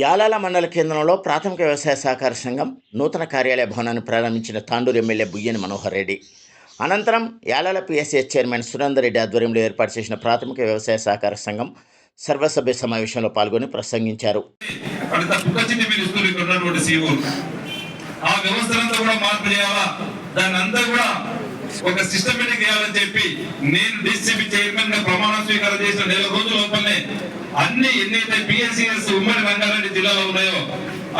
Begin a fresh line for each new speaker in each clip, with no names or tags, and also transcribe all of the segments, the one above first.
యాలాల మండల కేంద్రంలో ప్రాథమిక వ్యవసాయ సహకార సంఘం నూతన కార్యాలయ భవనాన్ని ప్రారంభించిన తాండూరు ఎమ్మెల్యే బుయ్యని మనోహర్ రెడ్డి. అనంతరం యాలాల పిఎస్ఎస్ చైర్మన్ సురేందర్ రెడ్డి ఆధ్వర్యంలో ఏర్పాటు చేసిన ప్రాథమిక వ్యవసాయ సహకార సంఘం సర్వసభ్య సమావేశంలో పాల్గొని ప్రసంగించారు.
ఆ వ్యవస్థలంతా కూడా మార్పు చేయాలా? దాన్ని అంతా కూడా ఒక సిస్టమేటిక్ చేయాలని చెప్పి నేను డిసిపి చైర్మన్గా ప్రమాణ స్వీకారం చేసిన నెల రోజుల లోపలనే అన్ని ఎన్నైతే పిఎస్సిఎస్ ఉమ్మడి రంగారెడ్డి జిల్లాలో ఉన్నాయో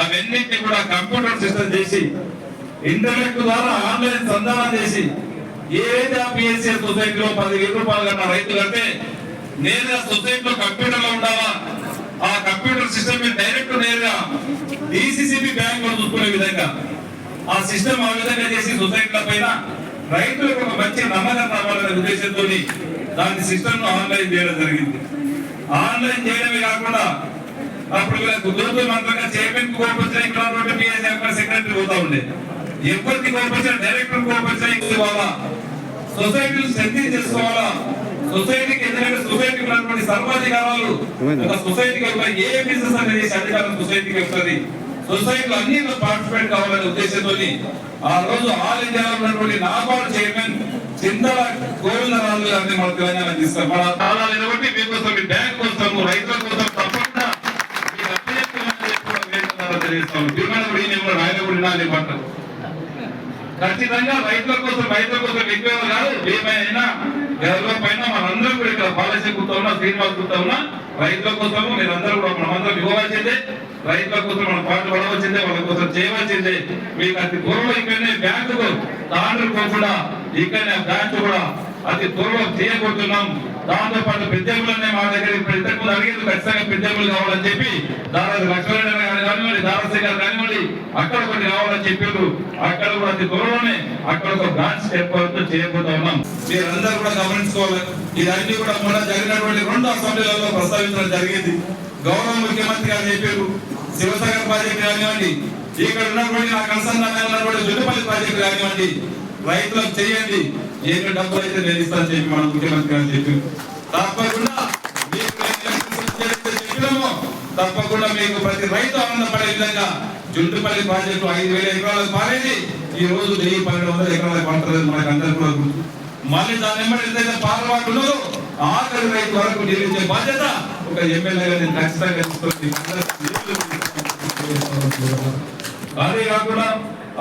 అవన్నింటినీ కూడా కంప్యూటర్ సిస్టమ్ చేసి ఇంటర్నెట్ ద్వారా ఆన్లైన్ సంధానం చేసి ఏదైతే ఆ పిఎస్సిఎస్ సొసైటీలో పదివేల రూపాయలు కన్నా రైతు కంటే నేరుగా సొసైటీలో కంప్యూటర్లో ఉండాలా ఆ కంప్యూటర్ సిస్టమ్ డైరెక్ట్ నేరుగా డిసిసిబి బ్యాంక్లో చూసుకునే విధంగా ఆ సిస్టమ్ ఆ విధంగా చేసి సొసైటీల పైన రైతులకు ఒక మంచి నమ్మకం రావాలనే ఉద్దేశంతో దాని సిస్టమ్ ఆన్లైన్ చేయడం జరిగింది. ఆన్లైన్ చేయడమే కాకుండా అప్పుడు వీళ్ళకు దూరదూర మంత్రంగా చైర్మన్కు కోపొచ్చినా ఇక్కడ ఉన్నటువంటి పిఎస్ సెక్రటరీ పోతా ఉండే. ఎవరికి కోపొచ్చినా డైరెక్టర్ కోపొచ్చినా ఇవ్వాలా సొసైటీలు స్ట్రెంగ్ చేసుకోవాలా? సొసైటీకి ఎందుకంటే సొసైటీకి ఉన్నటువంటి సర్వాధికారాలు ఒక సొసైటీకి ఏ బిజినెస్ అనేది అధికారం సొసైటీకి వస్తుంది. సొసైటీలో అన్ని పార్టిసిపేట్ కావాలనే ఉద్దేశంతో ఆ రోజు ఆల్ ఇండియా ఉన్నటువంటి నాబార్డు చైర్మన్ చింతల గోవిందరాజు గారిని మన తెలంగాణ తీస్తాం మన తాళాలు ఎనబట్టి మీకోసం మీ బ్యాంక్ కోసం రైతుల కోసం తప్పకుండా ఖచ్చితంగా రైతుల కోసం రైతుల కోసం ఎక్కువ కాదు ఏమైనా ఎవరి పైన మనందరం కూడా ఇక్కడ పాలసీ కూర్చో ఉన్నా శ్రీనివాస్ కూర్చో ఉన్నా రైతుల కోసము మీరందరూ కూడా మనమందరం ఇవ్వవలసిందే రైతుల కోసం మనం పాటు పడవలసిందే వాళ్ళ కోసం చేయవలసిందే. మీకు అతి త్వరలో ఇక్కడనే బ్యాంకు తాండ్రు కూడా ఇక్కడనే బ్యాంకు కూడా అతి త్వరలో చేయబోతున్నాం దాంతో పాటు పెద్దములనే మా దగ్గర ఇప్పుడు ఇంతకు ముందు అడిగేది ఖచ్చితంగా పెద్దములు కావాలని చెప్పి దాదాపు లక్ష్మణ గారు కానివ్వండి దారాసి గారు కానివ్వండి అక్కడ కొన్ని రావాలని చెప్పారు అక్కడ కూడా అతి త్వరలోనే అక్కడ ఒక బ్రాంచ్ ఏర్పాటు చేయబోతా ఉన్నాం. మీరందరూ కూడా గమనించుకోవాలి. ఇదన్నీ కూడా మొన్న జరిగినటువంటి రెండు అసెంబ్లీలలో ప్రస్తావించడం జరిగింది. గౌరవ ముఖ్యమంత్రి గారు చెప్పారు శివసాగర్ ప్రాజెక్ట్ కానివ్వండి ఇక్కడ ఉన్నటువంటి నాకు అనుసంధానంగా ఉన్నటువంటి జుట్టుపల్లి ప్రాజెక్ట్ కానివ్వండి రైతులకు చేయండి. ఏమి డబ్బులు అయితే నేను ఇస్తాను చెప్పి మన ముఖ్యమంత్రి గారు చెప్పారు. తప్పకుండా మీకు నేను ఎలక్షన్స్ చేస్తే చెప్పినాము తప్పకుండా మీకు ప్రతి రైతు ఆనందపడే విధంగా జుట్టుపల్లి ప్రాజెక్టు ఐదు వేల ఎకరాలకు మారేది ఈ రోజు వెయ్యి పన్నెండు వందల ఎకరాలకు పంటలేదు మనకు అందరికీ కూడా గుర్తు. మళ్ళీ దాని వెంబడి ఏదైతే పాల్పాటు ఉన్నదో ఆఖరి రైతు వరకు నిర్మించే బాధ్యత ఒక ఎమ్మెల్యేగా నేను ఖచ్చితంగా అదే కాకుండా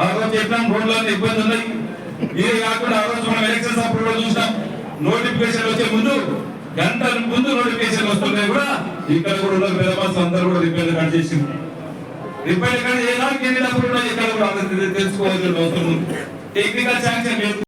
ఆ రోజు చెప్పినాం రోడ్లలో ఇబ్బంది ఉన్నాయి. ఇదే కాకుండా ఆ రోజు మనం ఎలక్షన్స్ అప్పుడు కూడా చూసినాం. నోటిఫికేషన్ వచ్చే ముందు గంటల ముందు నోటిఫికేషన్ వస్తున్నాయి కూడా ఇక్కడ కూడా ఉన్న పెద్ద అందరూ కూడా రిపేర్ కట్ చేసింది రిపేర్ కట్ చేయడానికి ఎన్ని డబ్బులు ఉన్నాయి? ఇక్కడ కూడా అందరూ తెలుసుకోవాల్సిన అవసరం ఉంది. Technical sanction